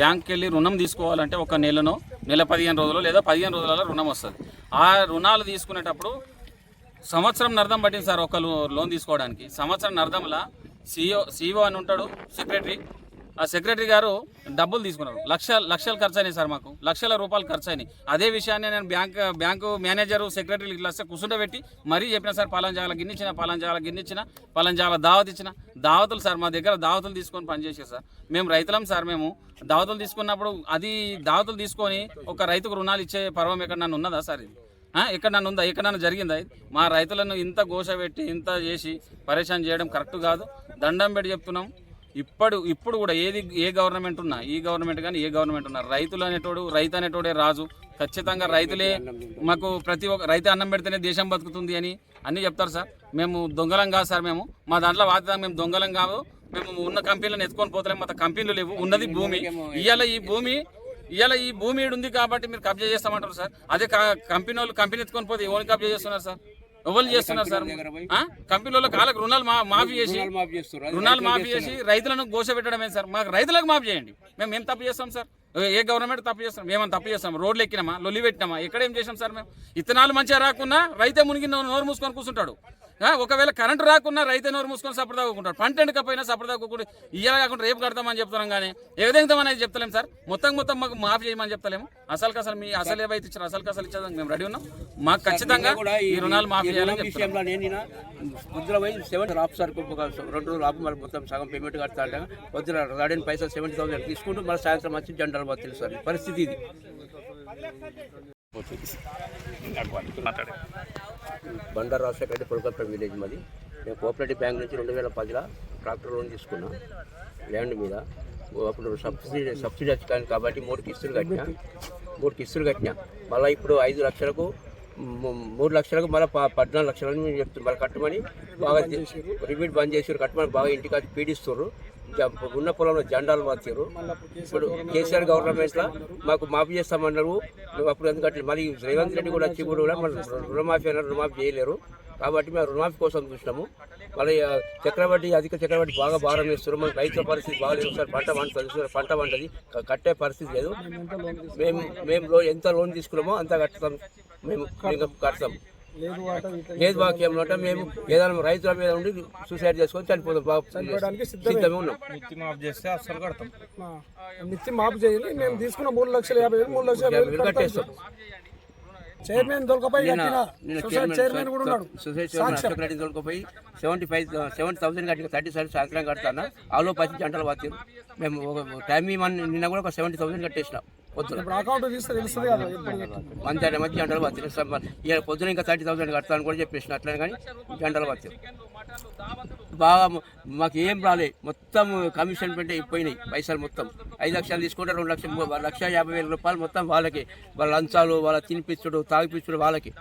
బ్యాంక్కి వెళ్ళి రుణం తీసుకోవాలంటే ఒక నెలనో నెల పదిహేను రోజులు లేదా పదిహేను రోజులలో రుణం వస్తుంది. ఆ రుణాలు తీసుకునేటప్పుడు సంవత్సరం నర్థం పట్టింది సార్ ఒక లోన్ తీసుకోవడానికి. సంవత్సరం నర్థంలా సిఓ సిఓ అని ఉంటాడు సెక్రటరీ. ఆ సెక్రటరీ గారు డబ్బులు తీసుకున్నారు. లక్ష లక్షలు ఖర్చు అయినాయి సార్ మాకు. లక్షల రూపాయలు ఖర్చు అయినాయి అదే విషయాన్ని నేను బ్యాంక్ బ్యాంకు మేనేజరు సెక్రటరీ ఇట్లా వస్తే కూర్చుండబెట్టి మరీ చెప్పిన సార్ పలాన్ జాల గిన్నిచ్చిన పలాన్ జాల గిన్నిచ్చిన పలాన్ జాల దావత్ ఇచ్చిన. దావతులు సార్ మా దగ్గర దావతులు తీసుకొని పనిచేసారు సార్. మేము రైతులం సార్ మేము. దావతులు తీసుకున్నప్పుడు అది దావతులు తీసుకొని ఒక రైతుకు రుణాలు ఇచ్చే పర్వం ఎక్కడ నన్ను ఉన్నదా సార్ ఇది? ఎక్కడ నన్ను ఉందా? ఎక్కడ నన్ను జరిగిందా ఇది? మా రైతులను ఇంత ఘోష పెట్టి ఇంత చేసి పరేషాన్ చేయడం కరెక్ట్ కాదు. దండం పెట్టి చెప్తున్నాం. ఇప్పుడు ఇప్పుడు కూడా ఏది ఏ గవర్నమెంట్ ఉన్నా ఈ గవర్నమెంట్ కానీ ఏ గవర్నమెంట్ ఉన్నా రైతులు అనేటోడు రైతు అనేటోడే రాజు. ఖచ్చితంగా రైతులే మాకు ప్రతి ఒక్క రైతు అన్నం పెడితేనే దేశం బతుకుతుంది అని అన్నీ చెప్తారు సార్. మేము దొంగలం కాదు సార్ మేము. మా దాంట్లో వాదిదాం మేము దొంగలం కాదు. మేము ఉన్న కంపెనీలను ఎత్తుకొని పోతలేము మా కంపెనీలు లేవు. ఉన్నది భూమి. ఇవాళ ఈ భూమి ఇవాళ ఈ భూమి ఉంది కాబట్టి మీరు కబ్జా చేస్తామంటారు సార్. అదే కంపెనీ వాళ్ళు కంపెనీ ఎత్తుకొని పోతే ఎవరిని కబ్జా చేస్తున్నారు సార్? ఎవరు చేస్తున్నారు సార్? ఆ? కంపెనీ వాళ్ళకి వాళ్ళకి రుణాలు మాఫీ చేసి రుణాలు మాఫీ చేసి రైతులను గోస పెట్టడమే సార్. మాకు రైతులకు మాఫీ చేయండి. మేము ఏం తప్పు చేస్తాం సార్? ఏ గవర్నమెంట్ తప్పు చేస్తాం? మేమని తప్పు చేస్తాం? రోడ్లు ఎక్కినామా? లొల్లి పెట్టినామా? ఎక్కడ ఏం చేసాం సార్ మేము? ఇత్తనాలు మంచిగా రాకున్నా రైతే మునిగి నోరు మూసుకొని కూర్చుంటాడు. ఒకవేళ కరెంటు రాకున్నా రైతే నోరు మూసుకొని సప్పుడు దాక్కుంటాడు పంట ఎండకపోయినా సప్పుడు దాక్కుంటాడు ఇయ్యాల కాకుండా రేపు కడతామని చెప్తున్నాం కానీ ఏ విధంగా అనేది చెప్తలేం సార్? మొత్తం మొత్తం మాకు మాఫీ చేయమని చెప్తలేము. అసలు అసలు మీ అసలు ఏవైతే ఇచ్చారు అసలు అసలు ఇచ్చేదానికి మేము రెడీ ఉన్నాం. మాకు ఖచ్చితంగా కూడా ఈ రుణాలు మాఫీ చేయాలని రుణం చెప్తున్నాం. విషయంలో నేను పొద్దున పోయి సెవెన్ ఆఫీసర్ ఒక రెండు రోజులు ఆపి మరి మొత్తం సగం పేమెంట్ కడతా అంటే పొద్దున రాడని పైసలు సెవెంటీ థౌసండ్ తీసుకుంటూ మరి సాయంత్రం వచ్చి బాగా తెలుసు సార్. పరిస్థితి ఇది. బండారు రాజశేఖర పులకప్ప విలేజ్ మాది. నేను కోఆపరేటివ్ బ్యాంక్ నుంచి రెండు వేల పదిలో ట్రాక్టర్ లోన్ తీసుకున్నా ల్యాండ్ మీద. అప్పుడు సబ్సిడీ సబ్సిడీ వచ్చాను కాబట్టి మూడు కిస్తులు కట్టినా. మూడు కిస్తులు కట్టినా. మళ్ళీ ఇప్పుడు ఐదు లక్షలకు మూడు లక్షలకు మళ్ళీ పద్నాలుగు లక్షలని నేను చెప్తున్నా మళ్ళీ కట్టమని బాగా రిపీట్ బంద్ చేసారు కట్టమని బాగా ఇంటికి జ- ఉన్న పొలంలో జెండాలు మార్చారు. ఇప్పుడు కేసీఆర్ గవర్నమెంట్లో మాకు మాఫీ చేస్తామన్నారు. మేము అప్పుడు ఎందుకంటే మరి రేవంత్ రెడ్డి కూడా వచ్చి కూడా మన రుణమాఫీ అన్నారు రుణమాఫీ చేయలేరు. కాబట్టి మేము రుణమాఫీ కోసం చూసినాము. మళ్ళీ ఆ, చక్రవడ్డీ అధిక చక్రవడ్డీ బాగా భారం వేస్తారు మన రైతుల పరిస్థితి బాగాలేదు సార్. పంట పండుతుంది పంట పంటది కట్టే పరిస్థితి లేదు. మేము మేము ఎంత లోన్ తీసుకున్నామో అంత కడతాం మేము కడతాం. లేదు వాక్యంలో మేము ఏదైనా రైతుల మీద ఉండి సూసైడ్ చేసుకొని చనిపోతాం. బాగా సిద్ధమే. ఉన్నాం. మిత్తి మాఫ్ చేస్తే అస్సలు కడతాం. మిత్తి మాపు చేయాలి మేము తీసుకున్న మూడు లక్షల యాభై వేలు మూడు లక్షల యాభై వేలు కట్టేస్తాం. చైర్మన్ దొరకపోయి చైర్మన్ కూడా ఉన్నాడు. సొసైటీ చైర్మన్ అశోక్ రెడ్డి తోలుకుపోయి సెవెంటీ ఫైవ్ సెవెంటీ థౌసండ్ కట్టి థర్టీ సెవెన్ సాయంత్రం కడతాను? ఆలో పచ్చి జంటలు వచ్చారు మేము ఒక టైం ఇవ్వని నిన్న కూడా ఒక సెవెంటీ థౌసండ్ కట్టేసినాం. పొద్దున అకౌంట్ తీస్తే తెలుస్తుంది కదా మధ్య జంటలు వచ్చారు ఇక పొద్దున ఇంకా థర్టీ థౌసండ్ కడతాను కూడా చెప్పేసిన అట్లనే కానీ జెండలు పత్తి బాగా మాకు ఏం రాలే. మొత్తం కమిషన్ పెట్టి పోయినాయి పైసలు మొత్తం. ఐదు లక్షలు తీసుకుంటే రెండు లక్షలు లక్ష యాభై వేల రూపాయలు మొత్తం వాళ్ళకి. వాళ్ళ లంచాలు వాళ్ళ తినిపించుడు తాగిపించుడు వాళ్ళకి.